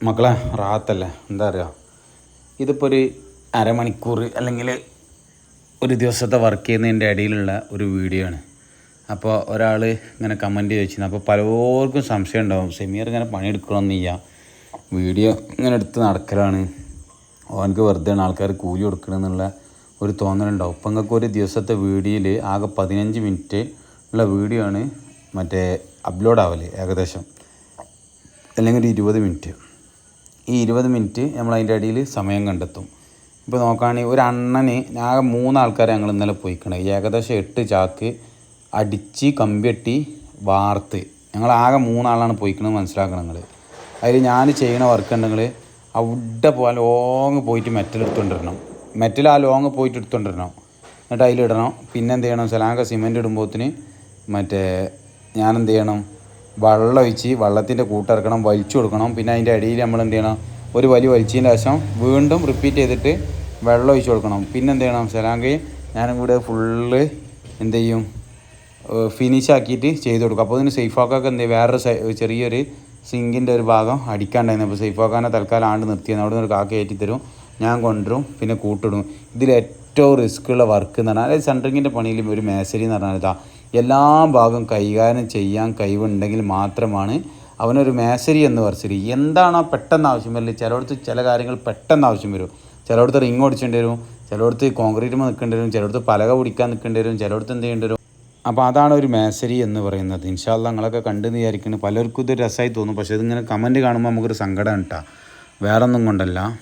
മക്കളെ റാത്തല്ലേ എന്താ പറയുക ഇതിപ്പോൾ ഒരു അരമണിക്കൂർ അല്ലെങ്കിൽ ഒരു ദിവസത്തെ വർക്ക് ചെയ്യുന്നതിന്റെ ഇടയിലുള്ള ഒരു വീഡിയോ ആണ്. അപ്പോൾ ഒരാൾ ഇങ്ങനെ കമന്റ് ചോദിച്ചിരുന്നു. അപ്പോൾ പലർക്കും സംശയം ഉണ്ടാവും. സെമീർ ഇങ്ങനെ പണിയെടുക്കണമെന്നില്ല വീഡിയോ ഇങ്ങനെ എടുത്ത് നടക്കലാണ്. ഓനക്ക് വെറുതെ ആണ് ആൾക്കാർ കൂലി കൊടുക്കണമെന്നുള്ള ഒരു തോന്നലുണ്ടാവും ഇപ്പം നിങ്ങൾക്ക് ഒരു ദിവസത്തെ വീഡിയോയിൽ ആകെ പതിനഞ്ച് മിനിറ്റ് ഉള്ള വീഡിയോ ആണ് മറ്റേ അപ്ലോഡ് ആവൽ ഏകദേശം. അല്ലെങ്കിൽ ഒരു ഇരുപത് മിനിറ്റ് ഈ ഇരുപത് മിനിറ്റ് നമ്മൾ അതിന്റെ ഇടയിൽ സമയം കണ്ടെത്തും. ഇപ്പോൾ നോക്കുകയാണെങ്കിൽ ഒരു അണ്ണന് ആകെ മൂന്ന് ആൾക്കാരെ ഞങ്ങൾ ഇന്നലെ പോയിക്കണേ. ഏകദേശം എട്ട് ചാക്ക് അടിച്ച് കമ്പിയട്ടി വാർത്ത്. ഞങ്ങൾ ആകെ മൂന്നാളാണ് പോയിക്കണത് മനസ്സിലാക്കണം നിങ്ങൾ അതിൽ ഞാൻ ചെയ്യണ വർക്ക് ഉണ്ടെങ്കിൽ അവിടെ പോകാൻ ലോങ് പോയിട്ട് മെറ്റൽ എടുത്തുകൊണ്ടിരണം മെറ്റൽ ആ ലോങ് പോയിട്ട് എടുത്തുകൊണ്ടിരണം എന്നിട്ട് അതിലിടണം. പിന്നെ എന്ത് ചെയ്യണം ആകെ സിമെന്റ് ഇടുമ്പോഴത്തിന് മറ്റേ ഞാൻ എന്ത് ചെയ്യണം? വെള്ളം ഒഴിച്ച് വെള്ളത്തിന്റെ കൂട്ടിറക്കണം വലിച്ചു കൊടുക്കണം. പിന്നെ അതിന്റെ അടിയിൽ നമ്മൾ എന്ത് ചെയ്യണം? ഒരു വലി വലിച്ചതിന്റെ ശേഷം വീണ്ടും റിപ്പീറ്റ് ചെയ്തിട്ട് വെള്ളം ഒഴിച്ചു കൊടുക്കണം. പിന്നെ എന്ത് ചെയ്യണം സലാങ്കയും ഞാനും കൂടെ ഫുള്ള് എന്ത് ചെയ്യും? ഫിനിഷ് ആക്കിയിട്ട് ചെയ്ത് കൊടുക്കും. അപ്പോൾ ഇതിന് സേഫാക്കൊക്കെ എന്ത് വേറൊരു ചെറിയൊരു സിങ്കിന്റെ ഒരു ഭാഗം അടിക്കാണ്ടായിരുന്നു. അപ്പോൾ സേഫാക്കാനെ തൽക്കാലം ആണ്ട് നിർത്തിയത്. അവിടെ നിന്ന് ഒരു കാക്ക കയറ്റി തരും. ഞാൻ കൊണ്ടുവരും പിന്നെ കൂട്ടിടും. ഇതിൽ ഏറ്റവും റിസ്ക് ഉള്ള വർക്ക് എന്ന് പറഞ്ഞാൽ സെൻട്രിങ്ങിന്റെ പണിയിലും ഒരു മേസരി എന്ന് പറഞ്ഞാൽ ഇതാ എല്ലാ ഭാഗം കൈകാര്യം ചെയ്യാൻ കഴിവുണ്ടെങ്കിൽ മാത്രമാണ് അവനൊരു മേശരി എന്ന് പറച്ചിരി എന്താണോ പെട്ടെന്ന് ആവശ്യം വരില്ല ചിലയിടത്ത് ചില കാര്യങ്ങൾ പെട്ടെന്ന് ആവശ്യം വരും. ചിലയിടത്ത് റിങ് ഓടിച്ചേണ്ടി വരും. ചിലയിടത്ത് കോൺക്രീറ്റ് നിൽക്കേണ്ടി വരും. ചിലയിടത്ത് പലക പിടിക്കാൻ നിൽക്കേണ്ടി വരും. ചിലയിടത്ത് എന്ത് ചെയ്യേണ്ടി വരും? അപ്പോൾ അതാണ് ഒരു മേസരി എന്ന് പറയുന്നത്. ഇൻഷാല്ല നിങ്ങളൊക്കെ കണ്ടെന്ന് വിചാരിക്കുന്നു. പലർക്കും ഇത് രസമായി തോന്നും. പക്ഷേ ഇതിങ്ങനെ കമന്റ് കാണുമ്പോൾ നമുക്കൊരു സങ്കടം കിട്ടാം വേറൊന്നും കൊണ്ടല്ല.